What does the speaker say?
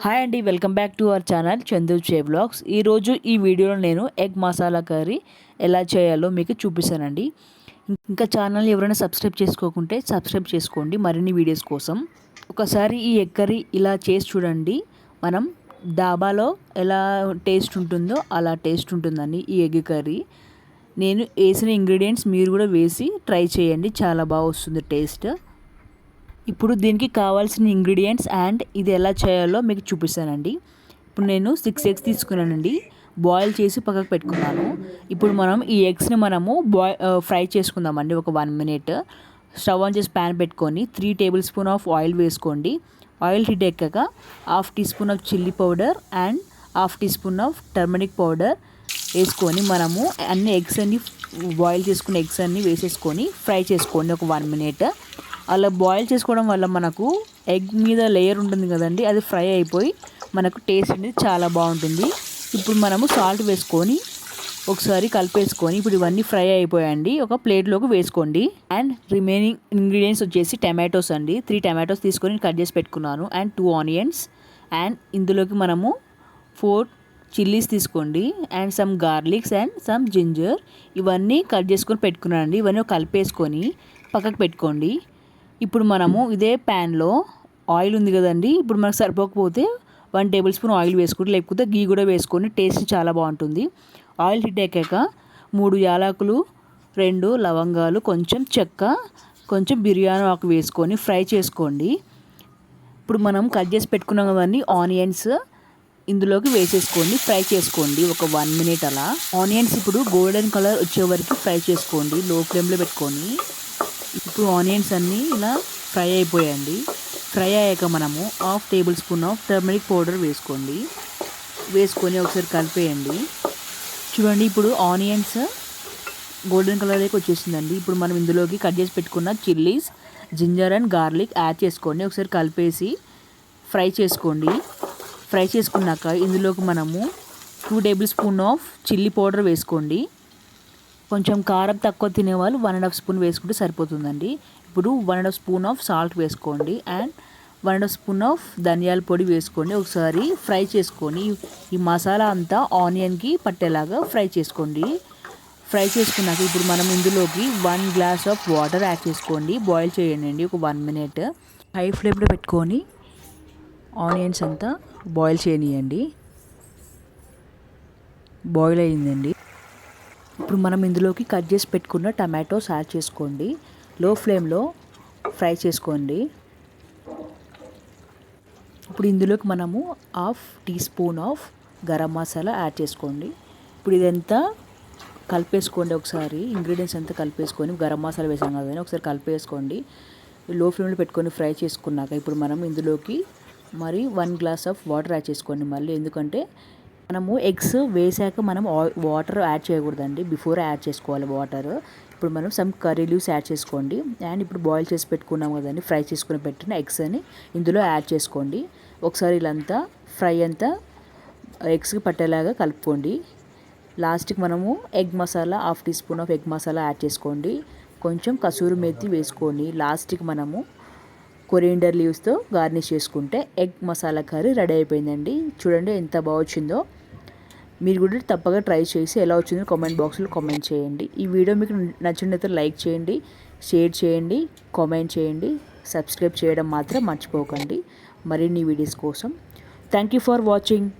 Hi అండి welcome back to our channel Chandu చే blogs ఈరోజు ఈ వీడియోలో నేను ఎగ్ మసాలా కర్రీ ఎలా చేయాలో మీకు చూపిస్తానండి. ఇంకా ఛానల్ ఎవరైనా సబ్స్క్రైబ్ చేసుకోకుంటే సబ్స్క్రైబ్ చేసుకోండి మరిన్ని వీడియోస్ కోసం. ఒకసారి ఈ ఎగ్ కర్రీ ఇలా చేసి చూడండి. మనం డాబాలో ఎలా టేస్ట్ ఉంటుందో అలా టేస్ట్ ఉంటుందండి ఈ ఎగ్ కర్రీ. నేను వేసిన ఇంగ్రీడియంట్స్ మీరు కూడా వేసి ట్రై చేయండి చాలా బాగా వస్తుంది టేస్ట్. ఇప్పుడు దీనికి కావాల్సిన ఇంగ్రీడియంట్స్ అండ్ ఇది ఎలా చేయాలో మీకు చూపిస్తానండి. ఇప్పుడు నేను సిక్స్ ఎగ్స్ తీసుకున్నానండి. బాయిల్ చేసి పక్కకు పెట్టుకున్నాను. ఇప్పుడు మనం ఈ ఎగ్స్ని మనము బాయ్ ఫ్రై చేసుకుందామండి ఒక వన్ మినిట్ స్టవ్ ఆన్ చేసి ప్యాన్ పెట్టుకొని three table spoon of oil వేసుకోండి. Oil heat ఎక్కాక half teaspoon of chilli powder and half teaspoon of turmeric powder వేసుకొని మనము అన్ని ఎగ్స్ అన్ని బాయిల్ చేసుకున్న ఎగ్స్ అన్ని వేసేసుకొని ఫ్రై చేసుకోండి ఒక వన్ మినిట్ అలా బాయిల్ చేసుకోవడం వల్ల మనకు ఎగ్ మీద లేయర్ ఉంటుంది కదండి అది ఫ్రై అయిపోయి మనకు టేస్ట్ అనేది చాలా బాగుంటుంది. ఇప్పుడు మనము సాల్ట్ వేసుకొని ఒకసారి కలిపేసుకొని ఇప్పుడు ఇవన్నీ ఫ్రై అయిపోయాయండి ఒక ప్లేట్లోకి వేసుకోండి. అండ్ రిమైనింగ్ ఇంగ్రీడియంట్స్ వచ్చేసి టమాటోస్ అండి. త్రీ టమాటోస్ తీసుకొని కట్ చేసి పెట్టుకున్నాను. అండ్ టూ ఆనియన్స్ అండ్ ఇందులోకి మనము ఫోర్ చిల్లీస్ తీసుకోండి. And some garlics and some ginger ఇవన్నీ కట్ చేసుకొని పెట్టుకున్నానండి. ఇవన్నీ కలిపేసుకొని పక్కకు పెట్టుకోండి. ఇప్పుడు మనము ఇదే ప్యాన్లో ఆయిల్ ఉంది కదండి. ఇప్పుడు మనకు సరిపోకపోతే వన్ టేబుల్ స్పూన్ ఆయిల్ వేసుకుంటే లేకపోతే గీ కూడా వేసుకొని టేస్ట్ చాలా బాగుంటుంది. ఆయిల్ హిట్ ఎక్కాక మూడు యాలకులు రెండు లవంగాలు కొంచెం చెక్క కొంచెం బిర్యానీ ఆకు వేసుకొని ఫ్రై చేసుకోండి. ఇప్పుడు మనం కట్ చేసి పెట్టుకున్నాం కదండి. ఆనియన్స్ ఇందులోకి వేసేసుకోండి. ఫ్రై చేసుకోండి. ఒక వన్ మినిట్ అలా. ఆనియన్స్ ఇప్పుడు గోల్డెన్ కలర్ వచ్చే వరకు ఫ్రై చేసుకోండి. లో ఫ్లేమ్లో పెట్టుకొని. ఇప్పుడు ఆనియన్స్ అన్నీ ఇలా ఫ్రై అయిపోయాయండి. ఫ్రై అయ్యాక మనము half tablespoon of turmeric powder వేసుకోండి. వేసుకొని ఒకసారి కలిపేయండి. చూడండి ఇప్పుడు ఆనియన్స్ గోల్డెన్ కలర్లోకి వచ్చేసిందండి. ఇప్పుడు మనం ఇందులోకి కట్ చేసి పెట్టుకున్న chillies ginger and garlic add చేసుకోండి. ఒకసారి కలిపేసి ఫ్రై చేసుకోండి. ఫ్రై చేసుకున్నాక ఇందులోకి మనము two tablespoon of chilli powder వేసుకోండి. కొంచెం కారం తక్కువ తినేవాళ్ళు వన్ అండ్ హాఫ్ స్పూన్ వేసుకుంటే సరిపోతుందండి. ఇప్పుడు one and half spoon of salt వేసుకోండి and one and half spoon of ధనియాల పొడి వేసుకోండి. ఒకసారి ఫ్రై చేసుకొని ఈ మసాలా అంతా ఆనియన్కి పట్టేలాగా ఫ్రై చేసుకోండి. ఫ్రై చేసుకున్నాక ఇప్పుడు మనం ఇందులోకి one glass of water add చేసుకోండి. బాయిల్ చేయండి ఒక వన్ మినిట్ హై ఫ్లేమ్లో పెట్టుకొని ఆనియన్స్ అంతా బాయిల్ చేయనియండి. బాయిల్ అయ్యిందండి ఇప్పుడు మనం ఇందులోకి కట్ చేసి పెట్టుకున్న టమాటోస్ యాడ్ చేసుకోండి. లో ఫ్లేమ్లో ఫ్రై చేసుకోండి. ఇప్పుడు ఇందులోకి మనము half teaspoon of garam masala add చేసుకోండి. ఇప్పుడు ఇదంతా కలిపేసుకోండి ఒకసారి. ఇంగ్రీడియంట్స్ అంతా కలిపేసుకొని గరం మసాలా వేసాం కదండి ఒకసారి కలిపేసుకోండి. లో ఫ్లేమ్లో పెట్టుకొని ఫ్రై చేసుకున్నాక ఇప్పుడు మనం ఇందులోకి మరి one glass of water add చేసుకోండి మళ్ళీ. ఎందుకంటే మనము ఎగ్స్ వేసాక మనం వాటర్ యాడ్ చేయకూడదండి. బిఫోర్ యాడ్ చేసుకోవాలి వాటర్. ఇప్పుడు మనం సమ్ కర్రీ లీవ్స్ యాడ్ చేసుకోండి. అండ్ ఇప్పుడు బాయిల్ చేసి పెట్టుకున్నాం కదండి ఫ్రై చేసుకుని పెట్టిన ఎగ్స్ అని ఇందులో యాడ్ చేసుకోండి. ఒకసారి ఇలాంతా ఫ్రై అంతా ఎగ్స్కి పట్టేలాగా కలుపుకోండి. లాస్ట్కి మనము egg masala half teaspoon of egg masala add చేసుకోండి. కొంచెం కసూరి మెత్తి వేసుకోండి. లాస్ట్కి మనము కొరియండర్ లీవ్స్తో గార్నిష్ చేసుకుంటే ఎగ్ మసాలా కర్రీ రెడీ అయిపోయిందండి. చూడండి ఎంత బాగుచ్చిందో మీరు కూడా తప్పగా ట్రై చేసి ఎలా వచ్చిందో కామెంట్ బాక్స్లో కామెంట్ చేయండి. ఈ వీడియో మీకు నచ్చినట్లయితే లైక్ చేయండి షేర్ చేయండి కామెంట్ చేయండి సబ్స్క్రైబ్ చేయడం మాత్రం మర్చిపోకండి. మరిన్ని వీడియోస్ కోసం. Thank you for watching.